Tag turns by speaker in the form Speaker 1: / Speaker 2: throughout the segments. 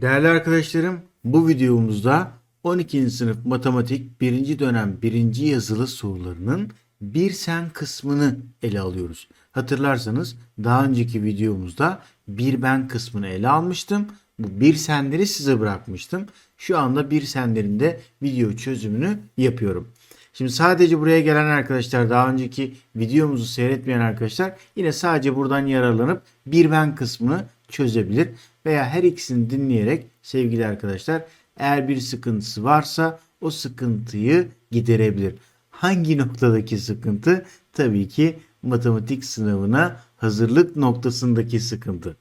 Speaker 1: Değerli arkadaşlarım, bu videomuzda 12. sınıf matematik 1. dönem 1. yazılı sorularının bir sen kısmını ele alıyoruz. Hatırlarsanız daha önceki videomuzda bir ben kısmını ele almıştım. Bu bir senleri size bırakmıştım. Şu anda bir senlerin de video çözümünü yapıyorum. Şimdi sadece buraya gelen arkadaşlar daha önceki videomuzu seyretmeyen arkadaşlar yine sadece buradan yararlanıp bir ben kısmını çözebilir veya her ikisini dinleyerek sevgili arkadaşlar eğer bir sıkıntısı varsa o sıkıntıyı giderebilir. Hangi noktadaki sıkıntı? Tabii ki matematik sınavına hazırlık noktasındaki sıkıntı.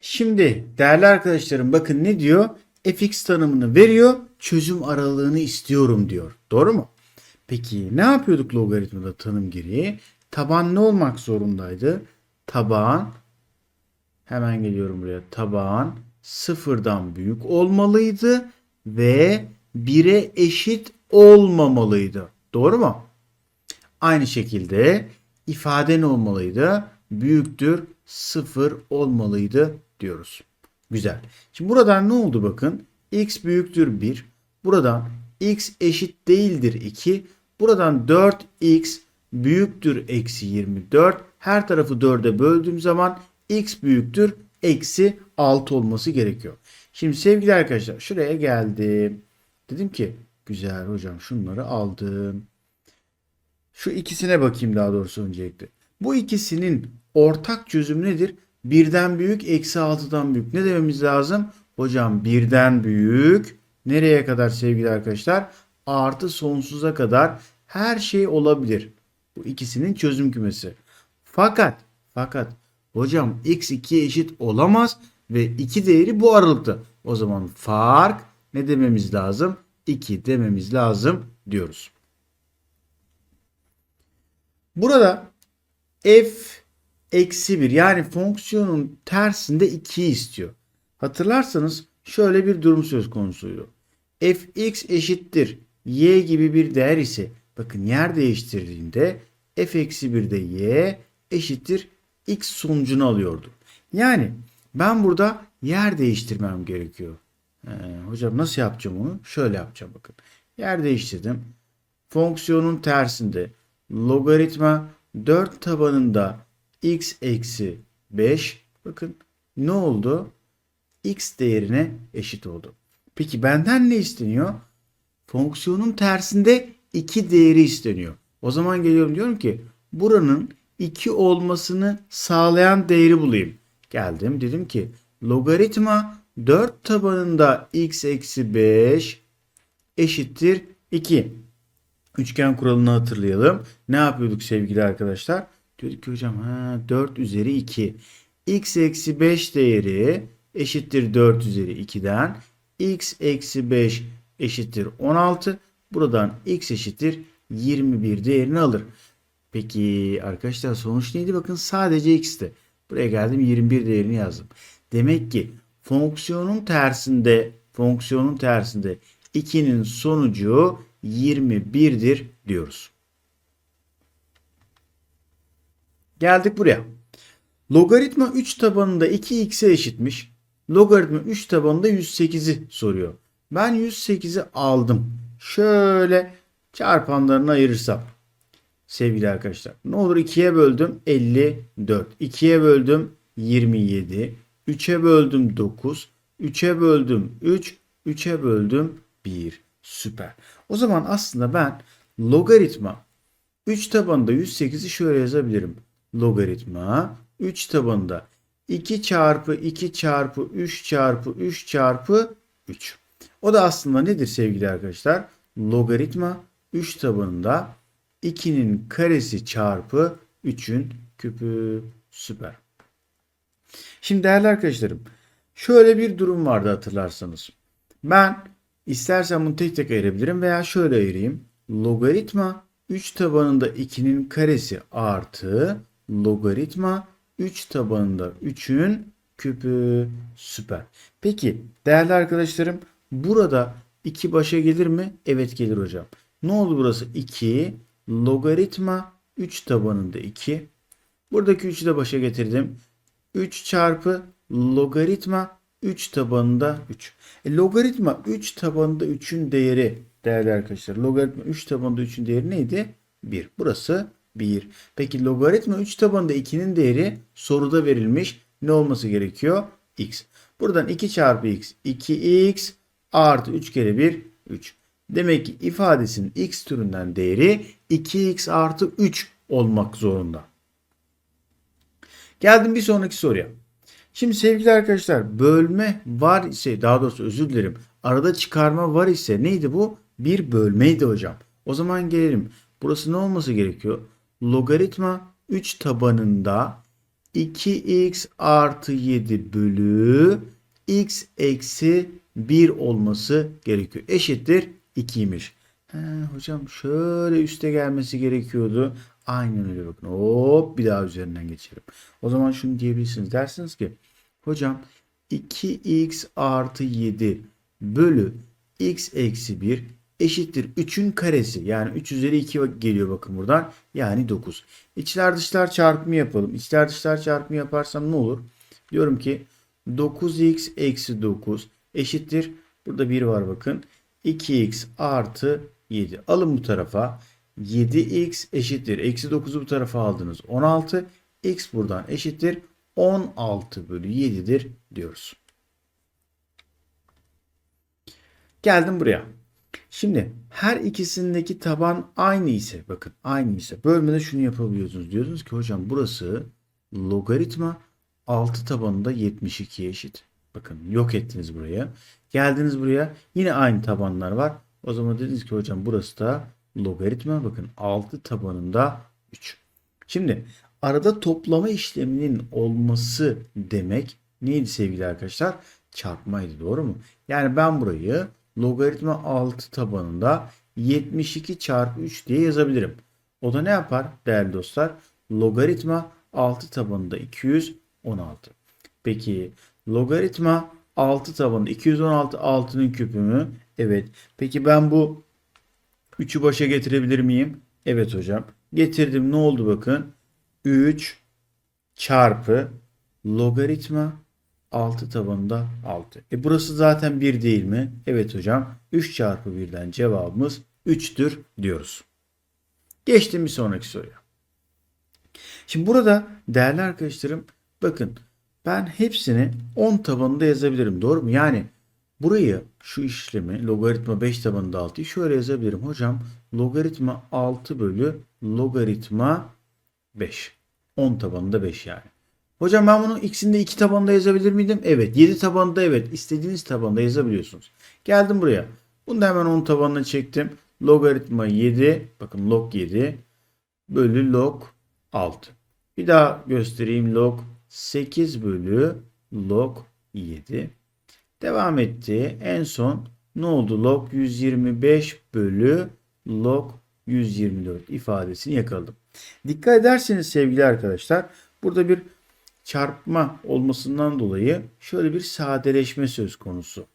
Speaker 1: Şimdi değerli arkadaşlarım bakın ne diyor? fx tanımını veriyor, çözüm aralığını istiyorum diyor. Doğru mu? Peki ne yapıyorduk logaritmada tanım gereği? Taban ne olmak zorundaydı? Taban hemen geliyorum buraya. Taban sıfırdan büyük olmalıydı ve 1'e eşit olmamalıydı. Doğru mu? Aynı şekilde ifade ne olmalıydı? Büyüktür sıfır olmalıydı diyoruz. Güzel. Şimdi buradan ne oldu bakın? x büyüktür 1. Buradan x eşit değildir 2. Buradan 4x büyüktür eksi 24. Her tarafı 4'e böldüğüm zaman x büyüktür eksi 6 olması gerekiyor. Şimdi sevgili arkadaşlar şuraya geldim. Dedim ki güzel hocam şunları aldım. Şu ikisine bakayım daha doğrusu öncelikle. Bu ikisinin ortak çözümü nedir? Birden büyük eksi 6'dan büyük. Ne dememiz lazım? Hocam birden büyük nereye kadar sevgili arkadaşlar? Artı sonsuza kadar her şey olabilir. Bu ikisinin çözüm kümesi. Fakat fakat hocam x 2'ye eşit olamaz ve 2 değeri bu aralıkta. O zaman fark ne dememiz lazım? 2 dememiz lazım diyoruz. Burada f eksi 1 yani fonksiyonun tersinde 2'yi istiyor. Hatırlarsanız şöyle bir durum söz konusuydu. fx eşittir y gibi bir değer ise bakın yer değiştirdiğinde f eksi 1'de y eşittir x sonucunu alıyordu. Yani ben burada yer değiştirmem gerekiyor. Ee, hocam nasıl yapacağım onu? Şöyle yapacağım bakın. Yer değiştirdim. Fonksiyonun tersinde logaritma 4 tabanında x eksi 5 bakın ne oldu? x değerine eşit oldu. Peki benden ne isteniyor? Fonksiyonun tersinde 2 değeri isteniyor. O zaman geliyorum diyorum ki buranın 2 olmasını sağlayan değeri bulayım. Geldim dedim ki logaritma 4 tabanında x eksi 5 eşittir 2. Üçgen kuralını hatırlayalım. Ne yapıyorduk sevgili arkadaşlar? Diyorduk ki hocam ha, 4 üzeri 2. x eksi 5 değeri eşittir 4 üzeri 2'den. x eksi 5 eşittir 16. Buradan x eşittir 21 değerini alır. Peki arkadaşlar sonuç neydi? Bakın sadece x'ti. Buraya geldim 21 değerini yazdım. Demek ki fonksiyonun tersinde fonksiyonun tersinde 2'nin sonucu 21'dir diyoruz. Geldik buraya. Logaritma 3 tabanında 2x'e eşitmiş. Logaritma 3 tabanında 108'i soruyor. Ben 108'i aldım. Şöyle çarpanlarını ayırırsam. Sevgili arkadaşlar. Ne olur 2'ye böldüm 54. 2'ye böldüm 27. 3'e böldüm 9. 3'e böldüm 3. 3'e böldüm 1. Süper. O zaman aslında ben logaritma 3 tabanında 108'i şöyle yazabilirim. Logaritma 3 tabanında 2 çarpı 2 çarpı 3 çarpı 3 çarpı 3. O da aslında nedir sevgili arkadaşlar? Logaritma 3 tabanında 2'nin karesi çarpı 3'ün küpü. Süper. Şimdi değerli arkadaşlarım şöyle bir durum vardı hatırlarsanız. Ben istersen bunu tek tek ayırabilirim veya şöyle ayırayım. Logaritma 3 tabanında 2'nin karesi artı logaritma 3 tabanında 3'ün küpü. Süper. Peki değerli arkadaşlarım burada 2 başa gelir mi? Evet gelir hocam. Ne oldu burası? 2 logaritma 3 tabanında 2. Buradaki 3'ü de başa getirdim. 3 çarpı logaritma 3 tabanında 3. E, logaritma 3 tabanında 3'ün değeri değerli arkadaşlar. Logaritma 3 tabanında 3'ün değeri neydi? 1. Burası 1. Peki logaritma 3 tabanında 2'nin değeri soruda verilmiş. Ne olması gerekiyor? x. Buradan 2 çarpı x 2x artı 3 kere 1 3. Demek ki ifadesinin x türünden değeri 2x artı 3 olmak zorunda. Geldim bir sonraki soruya. Şimdi sevgili arkadaşlar bölme var ise daha doğrusu özür dilerim. Arada çıkarma var ise neydi bu? Bir bölmeydi hocam. O zaman gelelim. Burası ne olması gerekiyor? Logaritma 3 tabanında 2x artı 7 bölü x eksi 1 olması gerekiyor. Eşittir 2'ymiş. He, hocam şöyle üste gelmesi gerekiyordu. Aynen öyle bakın. Hop bir daha üzerinden geçelim. O zaman şunu diyebilirsiniz. Dersiniz ki hocam 2x artı 7 bölü x eksi 1 eşittir 3'ün karesi. Yani 3 üzeri 2 geliyor bakın buradan. Yani 9. İçler dışlar çarpımı yapalım. İçler dışlar çarpımı yaparsam ne olur? Diyorum ki 9x eksi 9 eşittir. Burada 1 var bakın. 2x artı 7. Alın bu tarafa. 7x eşittir. Eksi 9'u bu tarafa aldınız. 16. x buradan eşittir. 16 bölü 7'dir diyoruz. Geldim buraya. Şimdi her ikisindeki taban aynı ise bakın aynı ise bölmede şunu yapabiliyorsunuz. Diyorsunuz ki hocam burası logaritma 6 tabanında 72 eşit. Bakın yok ettiniz buraya. Geldiniz buraya yine aynı tabanlar var. O zaman dediniz ki hocam burası da logaritma bakın 6 tabanında 3. Şimdi arada toplama işleminin olması demek neydi sevgili arkadaşlar? Çarpmaydı doğru mu? Yani ben burayı logaritma 6 tabanında 72 çarpı 3 diye yazabilirim. O da ne yapar değerli dostlar? Logaritma 6 tabanında 216. Peki logaritma 6 tabanında 216 6'nın küpü mü? Evet. Peki ben bu 3'ü başa getirebilir miyim? Evet hocam. Getirdim. Ne oldu bakın? 3 çarpı logaritma 6 tabanında 6. E burası zaten 1 değil mi? Evet hocam. 3 çarpı 1'den cevabımız 3'tür diyoruz. Geçtim bir sonraki soruya. Şimdi burada değerli arkadaşlarım bakın ben hepsini 10 tabanında yazabilirim. Doğru mu? Yani burayı şu işlemi logaritma 5 tabanında 6'yı şöyle yazabilirim. Hocam logaritma 6 bölü logaritma 5. 10 tabanında 5 yani. Hocam ben bunu x'in de 2 tabanında yazabilir miydim? Evet. 7 tabanında evet. İstediğiniz tabanda yazabiliyorsunuz. Geldim buraya. Bunu da hemen 10 tabanına çektim. Logaritma 7. Bakın log 7 bölü log 6. Bir daha göstereyim. Log 8 bölü log 7. Devam etti. En son ne oldu? Log 125 bölü log 124 ifadesini yakaladım. Dikkat ederseniz sevgili arkadaşlar burada bir çarpma olmasından dolayı şöyle bir sadeleşme söz konusu.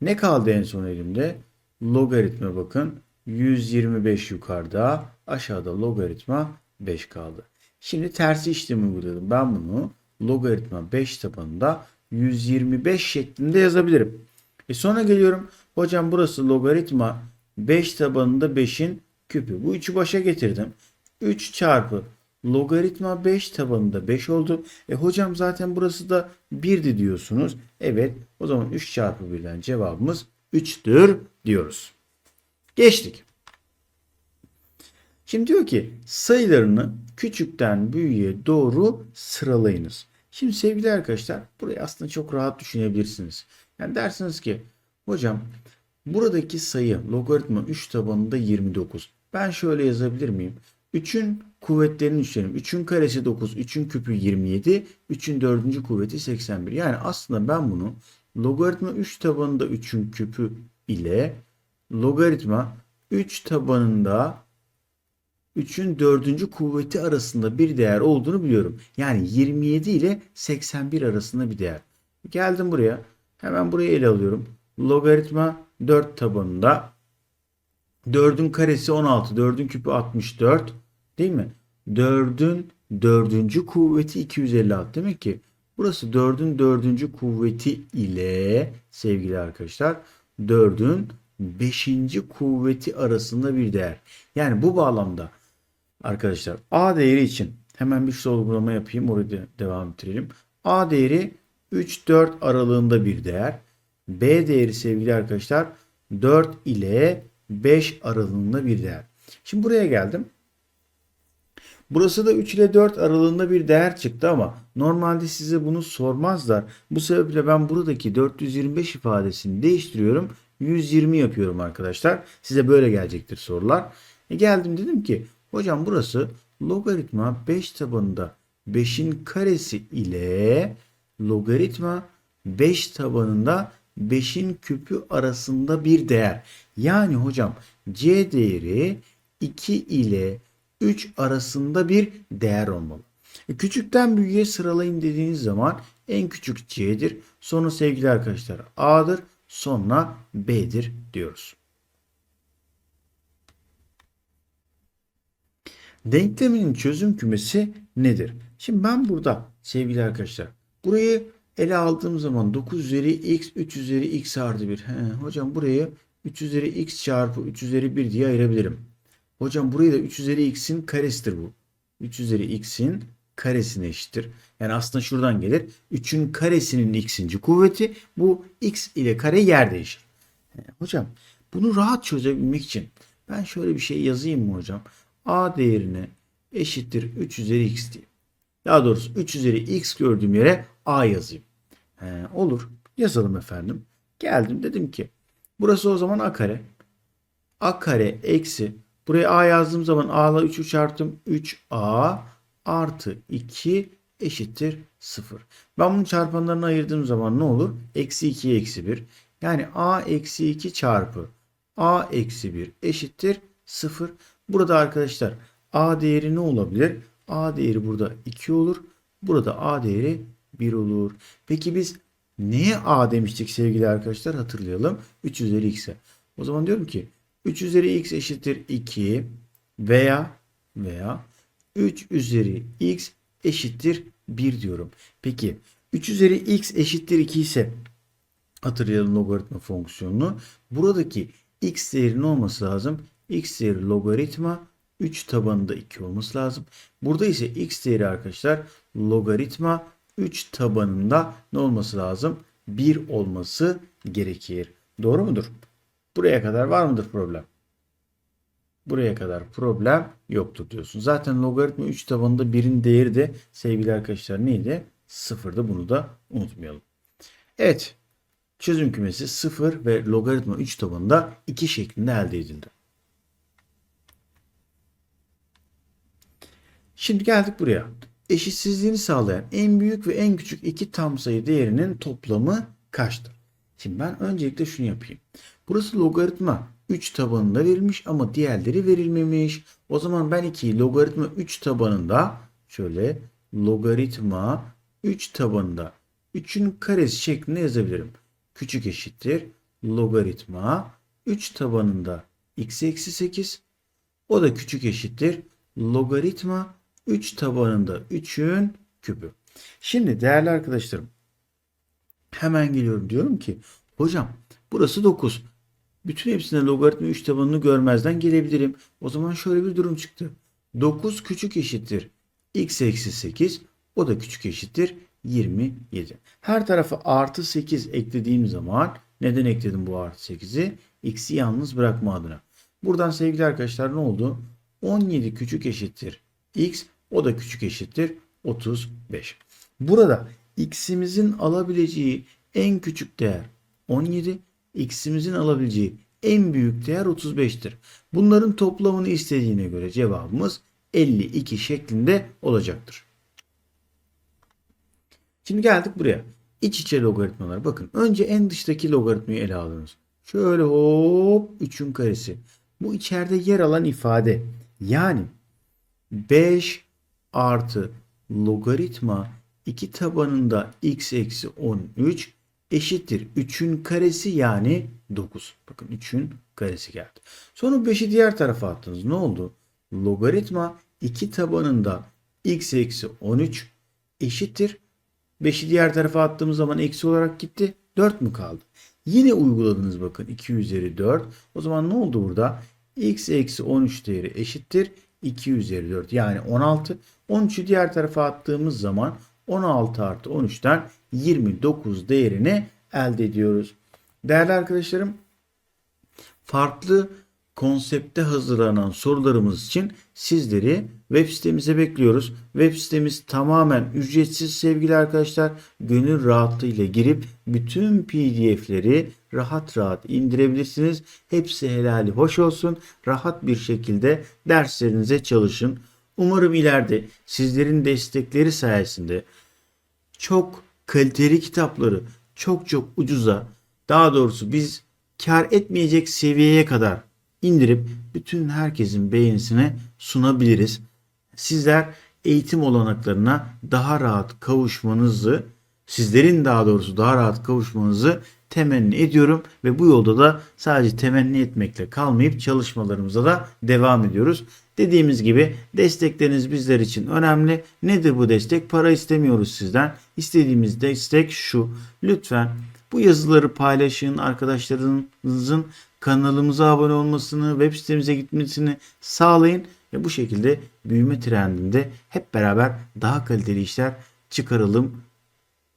Speaker 1: Ne kaldı en son elimde? Logaritma bakın 125 yukarıda aşağıda logaritma 5 kaldı. Şimdi tersi işlemi uyguladım. Ben bunu logaritma 5 tabanında 125 şeklinde yazabilirim. E sonra geliyorum. Hocam burası logaritma 5 tabanında 5'in küpü. Bu 3'ü başa getirdim. 3 çarpı logaritma 5 tabanında 5 oldu. E hocam zaten burası da 1'di diyorsunuz. Evet o zaman 3 çarpı 1'den cevabımız 3'tür diyoruz. Geçtik. Şimdi diyor ki sayılarını küçükten büyüğe doğru sıralayınız. Şimdi sevgili arkadaşlar burayı aslında çok rahat düşünebilirsiniz. Yani dersiniz ki hocam buradaki sayı logaritma 3 tabanında 29. Ben şöyle yazabilir miyim? 3'ün kuvvetlerini düşünelim. 3'ün karesi 9, 3'ün küpü 27, 3'ün dördüncü kuvveti 81. Yani aslında ben bunu logaritma 3 tabanında 3'ün küpü ile logaritma 3 tabanında 3'ün dördüncü kuvveti arasında bir değer olduğunu biliyorum. Yani 27 ile 81 arasında bir değer. Geldim buraya. Hemen burayı ele alıyorum. Logaritma 4 tabanında 4'ün karesi 16, 4'ün küpü 64 değil mi? 4'ün dördüncü kuvveti 256. Demek ki Burası 4'ün 4. kuvveti ile sevgili arkadaşlar 4'ün 5. kuvveti arasında bir değer. Yani bu bağlamda arkadaşlar A değeri için hemen bir sorgulama yapayım orada de- devam ettirelim. A değeri 3-4 aralığında bir değer. B değeri sevgili arkadaşlar 4 ile 5 aralığında bir değer. Şimdi buraya geldim. Burası da 3 ile 4 aralığında bir değer çıktı ama normalde size bunu sormazlar. Bu sebeple ben buradaki 425 ifadesini değiştiriyorum. 120 yapıyorum arkadaşlar. Size böyle gelecektir sorular. E geldim dedim ki hocam burası logaritma 5 tabanında 5'in karesi ile logaritma 5 tabanında 5'in küpü arasında bir değer. Yani hocam c değeri 2 ile 3 arasında bir değer olmalı. E, Küçükten büyüğe sıralayın dediğiniz zaman en küçük c'dir. Sonra sevgili arkadaşlar a'dır. Sonra b'dir diyoruz. Denkleminin çözüm kümesi nedir? Şimdi ben burada sevgili arkadaşlar burayı ele aldığım zaman 9 üzeri x 3 üzeri x artı 1. He, hocam burayı 3 üzeri x çarpı 3 üzeri 1 diye ayırabilirim. Hocam burayı da 3 üzeri x'in karesidir bu. 3 üzeri x'in karesine eşittir. Yani aslında şuradan gelir. 3'ün karesinin x'inci kuvveti bu x ile kare yer değişir. Hocam bunu rahat çözebilmek için ben şöyle bir şey yazayım mı hocam? A değerine eşittir 3 üzeri x diyeyim. Daha doğrusu 3 üzeri x gördüğüm yere a yazayım. He, olur. Yazalım efendim. Geldim dedim ki burası o zaman a kare. a kare eksi buraya a yazdığım zaman a ile 3'ü çarptım. 3a artı 2 eşittir 0. Ben bunun çarpanlarını ayırdığım zaman ne olur? Eksi 2 eksi 1. Yani a eksi 2 çarpı a eksi 1 eşittir 0. Burada arkadaşlar a değeri ne olabilir? a değeri burada 2 olur. Burada a değeri 1 olur. Peki biz neye a demiştik sevgili arkadaşlar? Hatırlayalım. 3 üzeri x'e. O zaman diyorum ki 3 üzeri x eşittir 2 veya veya 3 üzeri x eşittir 1 diyorum. Peki 3 üzeri x eşittir 2 ise hatırlayalım logaritma fonksiyonunu. Buradaki x değeri ne olması lazım? X değeri logaritma 3 tabanında 2 olması lazım. Burada ise x değeri arkadaşlar logaritma 3 tabanında ne olması lazım? 1 olması gerekir. Doğru mudur? Buraya kadar var mıdır problem? Buraya kadar problem yoktur diyorsun. Zaten logaritma 3 tabanında 1'in değeri de sevgili arkadaşlar neydi? Sıfırdı. Bunu da unutmayalım. Evet. Çözüm kümesi 0 ve logaritma 3 tabanında 2 şeklinde elde edildi. Şimdi geldik buraya. Eşitsizliğini sağlayan en büyük ve en küçük iki tam sayı değerinin toplamı kaçtır? Şimdi ben öncelikle şunu yapayım. Burası logaritma 3 tabanında verilmiş ama diğerleri verilmemiş. O zaman ben 2'yi logaritma 3 tabanında şöyle logaritma 3 tabanında 3'ün karesi şeklinde yazabilirim. Küçük eşittir logaritma 3 tabanında x eksi 8 o da küçük eşittir logaritma 3 tabanında 3'ün küpü. Şimdi değerli arkadaşlarım hemen geliyorum diyorum ki hocam burası 9. Bütün hepsine logaritma 3 tabanını görmezden gelebilirim. O zaman şöyle bir durum çıktı. 9 küçük eşittir x eksi 8 o da küçük eşittir 27. Her tarafa artı 8 eklediğim zaman neden ekledim bu artı 8'i? X'i yalnız bırakma adına. Buradan sevgili arkadaşlar ne oldu? 17 küçük eşittir x o da küçük eşittir 35. Burada x'imizin alabileceği en küçük değer 17, x'imizin alabileceği en büyük değer 35'tir. Bunların toplamını istediğine göre cevabımız 52 şeklinde olacaktır. Şimdi geldik buraya. İç içe logaritmalar. Bakın önce en dıştaki logaritmayı ele alınız. Şöyle hop 3'ün karesi. Bu içeride yer alan ifade. Yani 5 artı logaritma 2 tabanında x eksi 13 eşittir 3'ün karesi yani 9. Bakın 3'ün karesi geldi. Sonra 5'i diğer tarafa attınız. Ne oldu? Logaritma 2 tabanında x eksi 13 eşittir 5'i diğer tarafa attığımız zaman eksi olarak gitti. 4 mü kaldı? Yine uyguladınız bakın 2 üzeri 4. O zaman ne oldu burada? x eksi 13 değeri eşittir 2 üzeri 4 yani 16. 13'ü diğer tarafa attığımız zaman 16 artı 13'ten 29 değerini elde ediyoruz. Değerli arkadaşlarım farklı konsepte hazırlanan sorularımız için sizleri web sitemize bekliyoruz. Web sitemiz tamamen ücretsiz sevgili arkadaşlar. Gönül rahatlığıyla girip bütün pdf'leri rahat rahat indirebilirsiniz. Hepsi helali hoş olsun. Rahat bir şekilde derslerinize çalışın. Umarım ileride sizlerin destekleri sayesinde çok kaliteli kitapları çok çok ucuza daha doğrusu biz kar etmeyecek seviyeye kadar indirip bütün herkesin beğenisine sunabiliriz. Sizler eğitim olanaklarına daha rahat kavuşmanızı, sizlerin daha doğrusu daha rahat kavuşmanızı temenni ediyorum ve bu yolda da sadece temenni etmekle kalmayıp çalışmalarımıza da devam ediyoruz. Dediğimiz gibi destekleriniz bizler için önemli. Nedir bu destek? Para istemiyoruz sizden. İstediğimiz destek şu. Lütfen bu yazıları paylaşın. Arkadaşlarınızın kanalımıza abone olmasını, web sitemize gitmesini sağlayın ve bu şekilde büyüme trendinde hep beraber daha kaliteli işler çıkaralım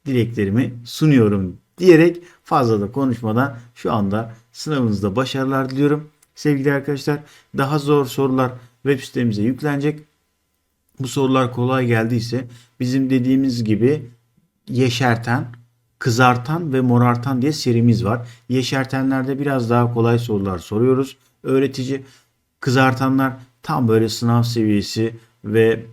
Speaker 1: dileklerimi sunuyorum diyerek fazla da konuşmadan şu anda sınavınızda başarılar diliyorum. Sevgili arkadaşlar daha zor sorular web sitemize yüklenecek. Bu sorular kolay geldiyse bizim dediğimiz gibi yeşerten, kızartan ve morartan diye serimiz var. Yeşertenlerde biraz daha kolay sorular soruyoruz. Öğretici kızartanlar tam böyle sınav seviyesi ve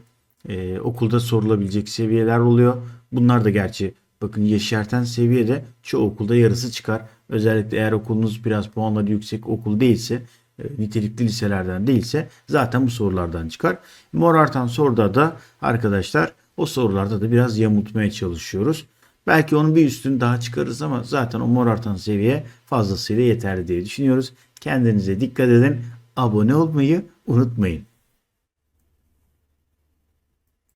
Speaker 1: e, okulda sorulabilecek seviyeler oluyor. Bunlar da gerçi bakın yeşerten seviyede çoğu okulda yarısı çıkar. Özellikle eğer okulunuz biraz puanları yüksek okul değilse e, nitelikli liselerden değilse zaten bu sorulardan çıkar. Morartan soruda da arkadaşlar o sorularda da biraz yamultmaya çalışıyoruz. Belki onun bir üstünü daha çıkarırız ama zaten o morartan seviye fazlasıyla yeterli diye düşünüyoruz. Kendinize dikkat edin. Abone olmayı unutmayın.